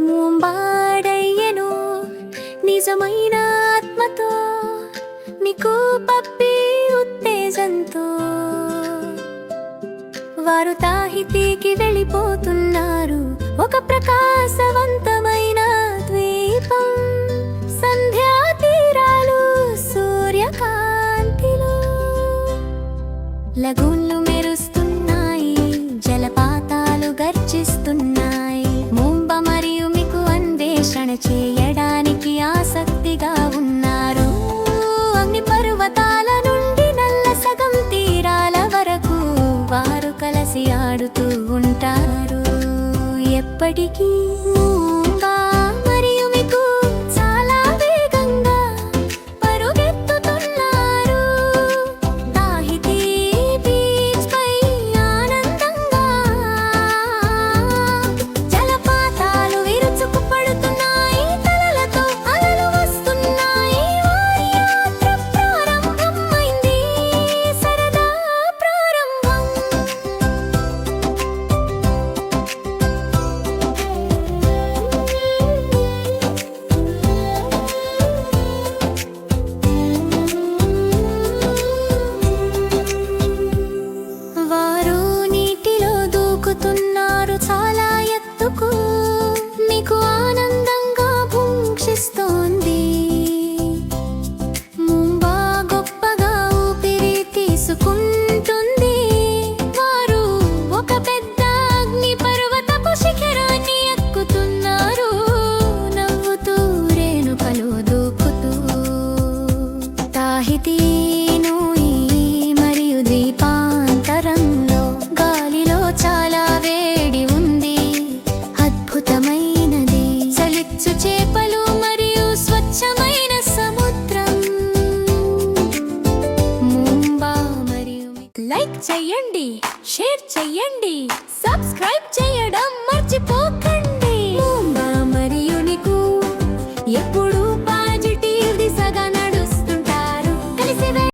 ముంబాడయ్యను నిజమైన ఆత్మతో నీకు పప్పి ఉత్తేజంతో. వారు తాహితీకి వెళ్ళిపోతున్నారు ఒక ప్రకాశవంతమైన ద్వీపం. సంధ్యా తీరాలు సూర్యకాంతిలో. లగూన్లు మెరుస్తున్నాయి జలపాతాలు గర్జిస్తున్నాయి. మారుతూ ఉంటారు. ఎప్పటికీ లైక్ చేయండి షేర్ చేయండి సబ్స్క్రైబ్ చేయడం మర్చిపోకండి. మరియు నీకు ఎప్పుడు